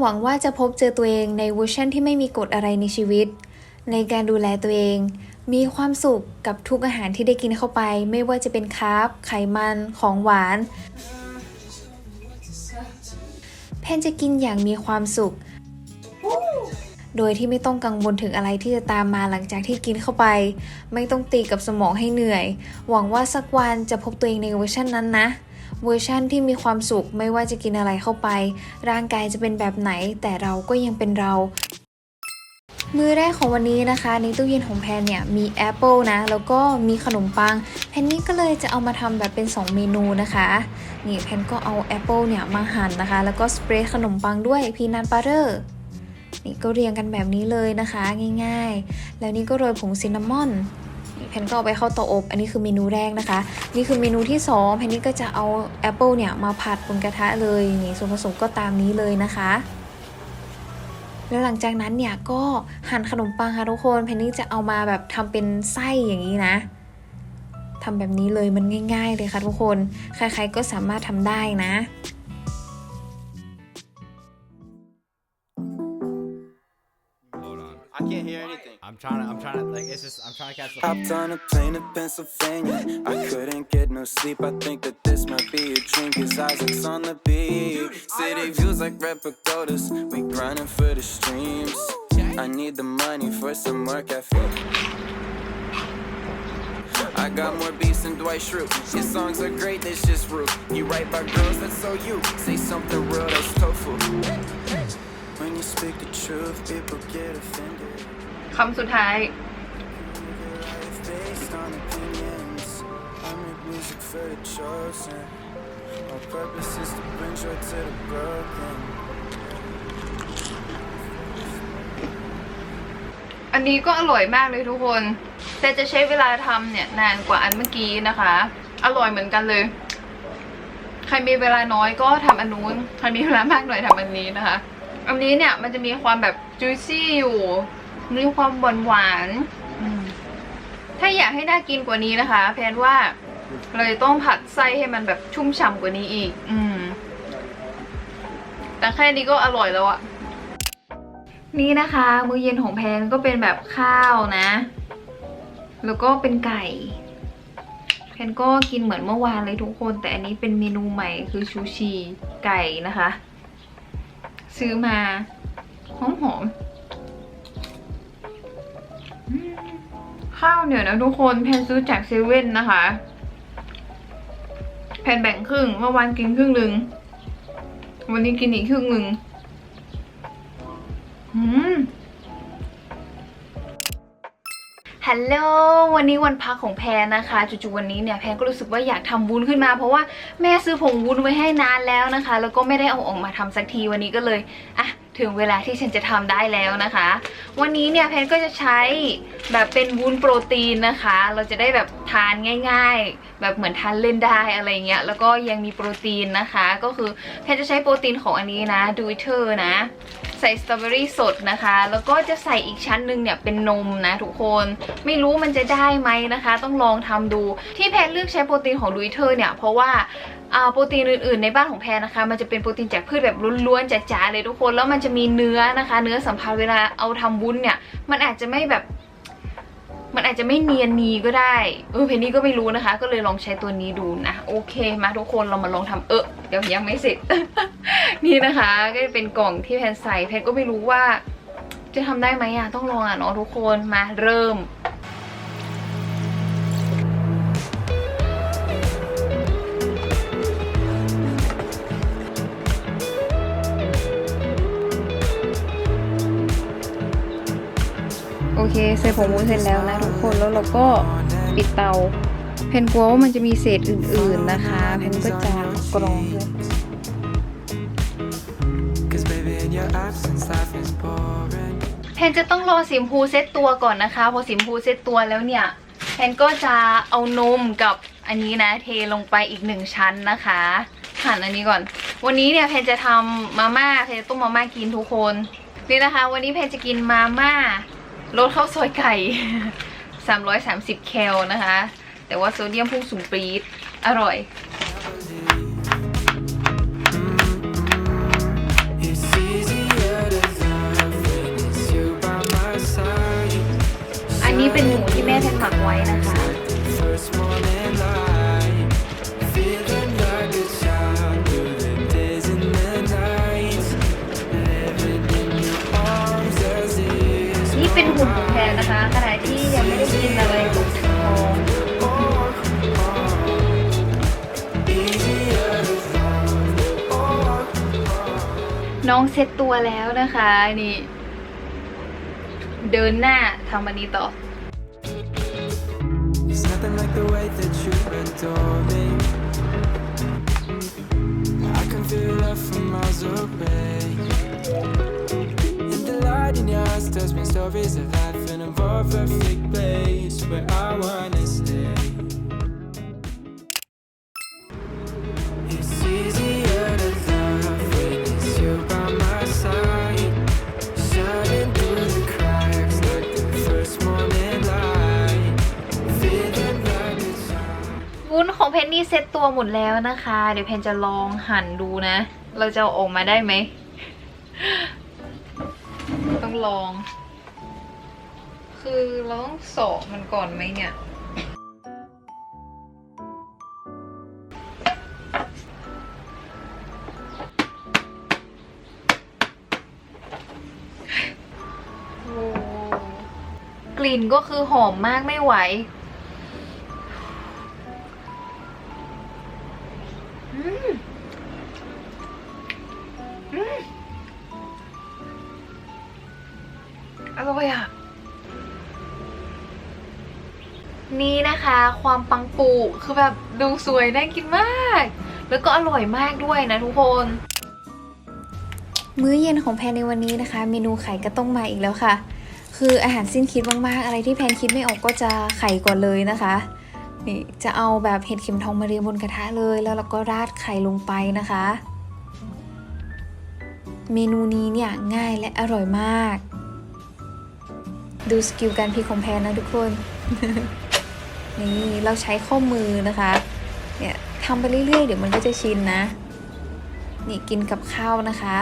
หวังว่าจะพบเจอตัวเองในเวอร์ชันที่ไม่มีกฎอะไรในชีวิต ในการดูแลตัวเอง มีความสุขกับทุกอาหารที่ได้กินเข้าไป ไม่ว่าจะเป็นคาร์บไขมันของหวาน แพนจะกินอย่างมีความสุข โดยที่ไม่ต้องกังวลถึงอะไรที่จะตามมาหลังจากที่กินเข้าไป ไม่ต้องตีกับสมองให้เหนื่อย หวังว่าสักวันจะพบตัวเองในเวอร์ชันนั้นนะ เวอร์ชันที่มีความสุขไม่ว่าจะกินอะไรเข้าไป ร่างกายจะเป็นแบบไหน แต่เราก็ยังเป็นเรามือแรกของวันนี้นะคะ ในตู้เย็นของแพนเนี่ยมีแอปเปิลนะ แล้วก็มีขนมปัง แพนนี่ก็เลยจะเอามาทำแบบเป็น 2 เมนูนะคะนี่แพนก็เอาแอปเปิลเนี่ยมาหั่นนะคะ แล้วก็สเปรย์ขนมปังด้วยพีนัทบัตเตอร์นี่ก็เรียงกันแบบนี้เลยนะคะง่ายๆ แล้วนี่ก็โรยผงซินนามอน แพนก็เอาไปเข้าเตาอบ อันนี้คือเมนูแรกนะคะ นี่คือเมนูที่สองแพนนี่ก็จะเอาแอปเปิลเนี่ยมาผัดบนกระทะเลยนี่ส่วนผสมก็ตามนี้เลยนะคะแล้วหลังจากนั้นเนี่ยก็หั่นขนมปังค่ะทุกคนแพนนี่จะเอามาแบบทำเป็นไส้อย่างนี้นะทำแบบนี้เลยมันง่าย ๆ เลยค่ะทุกคน ใครๆก็สามารถทำได้นะ trying to, I'm trying to, like, it's just, I'm trying to catch the. Hopped on a plane to Pennsylvania. I couldn't get no sleep. I think that this might be a dream. Cause Isaac's on the beat. City views like red pagodas. We grinding for the streams. I need the money for some more caffeine. I got more beats than Dwight Schrute. His songs are great, that's just rude. You write about girls, that's so you. Say something real, that's tofu. When you speak the truth, people get offended. คำสุดท้าย อันนี้ก็อร่อยมากเลยทุกคน แต่จะใช้เวลาทำเนี่ยนานกว่าอันเมื่อกี้นะคะ อร่อยเหมือนกันเลย ใครมีเวลาน้อยก็ทำอันนู้น ใครมีเวลามากหน่อยทำอันนี้นะคะ อันนี้เนี่ยมันจะมีความแบบจุยซี่อยู่ มีความหวานหวานถ้าอยากให้น่ากินกว่านี้นะคะ แพนว่าเลยต้องผัดไส้ให้มันแบบชุ่มฉ่ำกว่านี้อีก อืม แต่แค่นี้ก็อร่อยแล้วอะนี่นะคะ มื้อเย็นของแพนก็เป็นแบบข้าวนะ แล้วก็เป็นไก่ แพนก็กินเหมือนเมื่อวานเลยทุกคน แต่อันนี้เป็นเมนูใหม่คือชูชีไก่นะคะ ซื้อมาหอมหอม ข้าวเหนียวนะทุกคนแพนซื้อจากเซเว่นนะคะ แพนแบ่งครึ่งเมื่อวานกินครึ่งหนึ่งวันนี้กินอีกครึ่งหนึ่งอืมฮัลโหล วันนี้วันพักของแพนนะคะ จู่ๆวันนี้เนี่ยแพนก็รู้สึกว่าอยากทำวุ้นขึ้นมา เพราะว่าแม่ซื้อผงวุ้นไว้ให้นานแล้วนะคะ แล้วก็ไม่ได้เอาออกมาทำสักทีวันนี้ก็เลย อะ ถึงเวลาที่ฉันจะทำได้แล้วนะคะ วันนี้เนี่ยแพนก็จะใช้แบบเป็นวุ้นโปรตีนนะคะ เราจะได้แบบทานง่าย ๆ แบบเหมือนทานเล่นได้อะไรเงี้ยแล้วก็ยังมีโปรตีนนะคะ ก็คือแพนจะใช้โปรตีนของอันนี้นะดูเทอร์นะใส่สตรอเบอรี่สดนะคะ แล้วก็จะใส่อีกชั้นหนึ่งเนี่ยเป็นนมนะทุกคน ไม่รู้มันจะได้ไหมนะคะ ต้องลองทำดู ที่แพนเลือกใช้โปรตีนของดูเทอร์เนี่ย เพราะว่า โปรตีนอื่นๆในบ้านของแพนนะคะ มันจะเป็นโปรตีนจากพืชแบบล้วนๆจ๋าๆเลยทุกคนแล้วมันจะมีเนื้อนะคะ เนื้อสัมผัสเวลาเอาทำวุ้นเนี่ย มันอาจจะไม่แบบมันอาจจะไม่เนียนนีก็ได้ เออเพนนี่ก็ไม่รู้นะคะ ก็เลยลองใช้ตัวนี้ดูนะ โอเค มาทุกคนเรามาลองทำเออเดี๋ยวยังไม่เสร็จ นี่นะคะ ก็จะเป็นกล่องที่แพนใส่แพนก็ไม่รู้ว่า จะทำได้ไหมอะต้องลองอะเนาะทุกคนมาเริ่ม ใส่ผงวุ้นเสร็จแล้วนะทุกคนแล้วเราก็ปิดเตา เพนกลัวว่ามันจะมีเศษอื่นๆนะคะ เพนก็จะกรองด้วย Cause baby, in your absence, life is boring. แพนจะต้องรอสีมพูเซตตัวก่อนนะคะ พอสีมพูเซตตัวแล้วเนี่ยแพนก็จะเอานมกับอันนี้นะ เทลงไปอีกหนึ่งชั้นนะคะหั่นอันนี้ก่อน วันนี้เนี่ยแพนจะทำมาม่าแพนจะต้มมาม่ากินทุกคน นี่นะคะ วันนี้แพนจะกินมาม่า ลดข้าวซอยไก่ 330 แคลนะคะ แต่ว่าโซเดียมพุ่งสูงปรี๊ด อร่อยอันนี้เป็นหมูที่แม่แพ็คหมักไว้นะคะ น้องเซ็ตตัวแล้วนะคะ นี่ เดินหน้าทำอันนี้ต่อ It's nothing like the way that you adore me. I can feel love from miles away. And the light in your eyes tells me stories of life in a more perfect place where I wanna stay. เพนนี่เซ็ตตัวหมดแล้วนะคะ เดี๋ยวเพนจะลองหั่นดูนะ เราจะออกมาได้ไหม ต้องลอง คือเราต้องสอกมันก่อนไหมเนี่ยโอ้กลิ่นก็คือหอมมากไม่ไหว อืมอืมอร่อยอะ นี่นะคะ ความปังปูคือแบบดูสวยน่ากินมาก แล้วก็อร่อยมากด้วยนะทุกคน มื้อเย็นของแพนในวันนี้นะคะ เมนูไข่ก็ต้องมาอีกแล้วค่ะ คืออาหารสิ้นคิดมากๆ อะไรที่แพนคิดไม่ออกก็จะไข่ก่อนเลยนะคะ นี่จะเอาแบบเห็ดเข็มทองมาเรียงบนกระทะเลยแล้วเราก็ราดไข่ลงไปนะคะ เมนูนี้เนี่ยง่ายและอร่อยมาก ดูสกิลการพลิกของแพนนะทุกคน นี่เราใช้ข้อมือนะคะ เนี่ยทำไปเรื่อยๆ เดี๋ยวมันก็จะชินนะ นี่กินกับข้าวนะคะ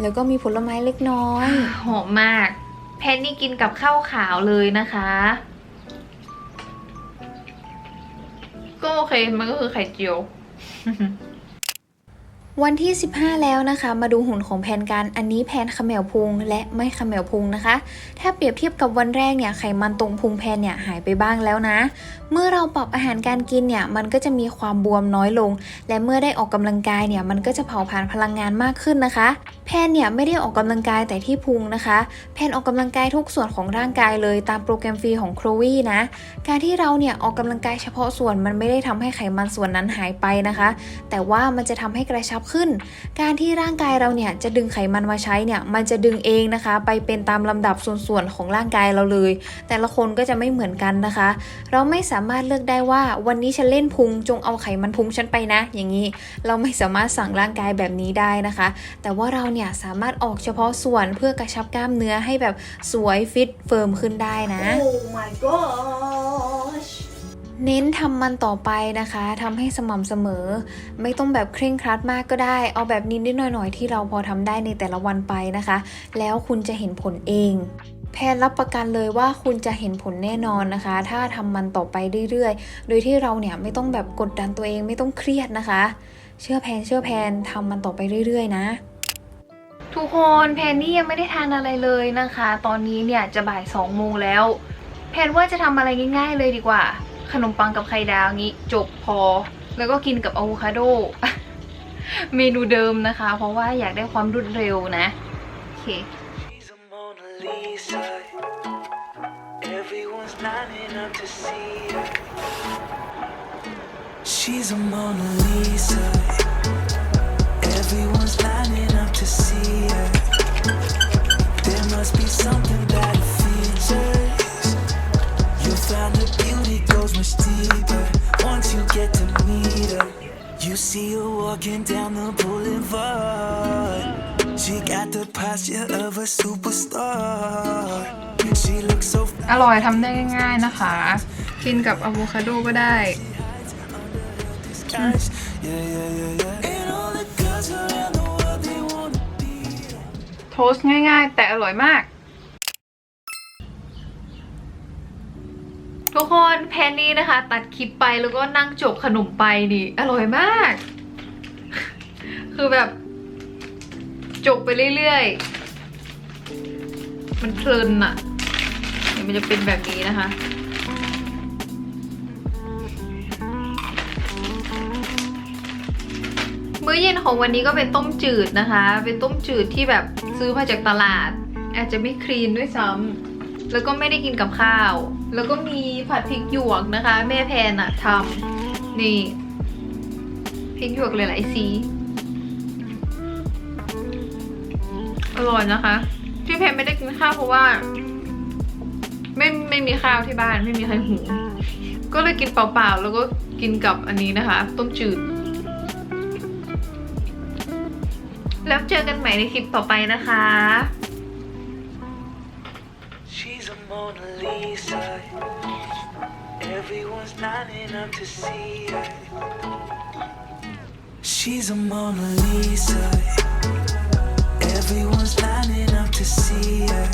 แล้วก็มีผลไม้เล็กน้อย หอมมาก แพนนี่กินกับข้าวขาวเลยนะคะ โอเค มันก็คือไข่เจียว วันที่ 15 แล้วนะคะ มาดูหุ่นของแพนกัน อันนี้แพนขมวพุงและไม่ขมวพุงนะคะ ถ้าเปรียบเทียบกับวันแรกเนี่ยไขมันตรงพุงแพนเนี่ยหายไปบ้างแล้วนะ เมื่อเราปรับอาหารการกินเนี่ยมันก็จะมีความบวมน้อยลง และเมื่อได้ออกกำลังกายเนี่ยมันก็จะเผาผลาญพลังงานมากขึ้นนะคะ แพนเนี่ยไม่ได้ออกกำลังกายแต่ที่พุงนะคะ แพนออกกำลังกายทุกส่วนของร่างกายเลยตามโปรแกรมฟรีของโครวี่นะ การที่เราเนี่ยออกกำลังกายเฉพาะส่วนมันไม่ได้ทำให้ไขมันส่วนนั้นหายไปนะคะ แต่ว่ามันจะทำให้กระชับขึ้น การที่ร่างกายเราเนี่ยจะดึงไขมันมาใช้เนี่ยมันจะดึงเองนะคะ ไปเป็นตามลำดับส่วนๆของร่างกายเราเลย แต่ละคนก็จะไม่เหมือนกันนะคะ เราไม่สามารถเลือกได้ว่าวันนี้ฉันเล่นพุงจงเอาไขมันพุงฉันไปนะ อย่างนี้เราไม่สามารถสั่งร่างกายแบบนี้ได้นะคะ แต่ว่าเราเนี่ยสามารถออกเฉพาะส่วนเพื่อกระชับกล้ามเนื้อให้แบบสวยฟิตเฟิร์มขึ้นได้นะเน้นทำมันต่อไปนะคะทำให้สม่ำเสมอ ไม่ต้องแบบเคร่งครัดมากก็ได้ เอาแบบนิดๆหน่อยๆที่เราพอทำได้ในแต่ละวันไปนะคะ แล้วคุณจะเห็นผลเอง แพนรับประกันเลยว่าคุณจะเห็นผลแน่นอนนะคะ ถ้าทำมันต่อไปเรื่อยๆ โดยที่เราเนี่ยไม่ต้องแบบกดดันตัวเองไม่ต้องเครียดนะคะ เชื่อแพนเชื่อแพนทำมันต่อไปเรื่อยๆ นะ ทุกคนแพนนี่ยังไม่ได้ทานอะไรเลยนะคะ ตอนนี้เนี่ยจะบ่ายสองโมงแล้ว แพนว่าจะทำอะไรง่าย ๆ เลยดีกว่า ขนมปังกับไข่ดาวงี้ จบพอ แล้วก็กินกับอะโวคาโด เมนูเดิมนะคะ เพราะว่าอยากได้ความรวดเร็วนะ โอเค Everyone's lining up to see her. She's a Mona Lisa. Everyone's lining see her. There must be something about her features. You'll find the beauty goes much deeper once you get to meet her. You see her walking down the boulevard. She got the posture of a superstar. She looks so อร่อยทำได้ง่ายๆนะคะ กินกับอะโวคาโดก็ได้ fast. Yeah, yeah, yeah, yeah. ทสง่ายๆ แต่อร่อยมาก ทุกคนแพนนี่นะคะ ตัดคลิปไปแล้วก็นั่งจบขนมไปดิอร่อยมาก คือแบบ จบไปเรื่อยๆ มันเพลินอะเดี๋ยวมันจะเป็นแบบนี้นะคะมื้อเย็นของวันนี้ก็เป็นต้มจืดนะคะ เป็นต้มจืดที่แบบ ซื้อมาจากตลาด อาจจะไม่คลีนด้วยซ้ำแล้วก็ไม่ได้กินกับข้าว แล้วก็มีผัดพริกหยวกนะคะ แม่แพนอะทำนี่พริกหยวกหลายๆสีอร่อยนะคะ ที่แพนไม่ได้กินข้าวเพราะว่า ไม่ไม่มีข้าวที่บ้านไม่มีใครหุงก็เลยกินเปล่าๆ แล้วก็กินกับอันนี้นะคะ ต้มจืด แล้วเจอกันใหม่ในคลิปต่อไปนะคะ She's a Mona Lisa. Everyone's lining up to see her. She's a Mona Lisa. Everyone's lining up to see her.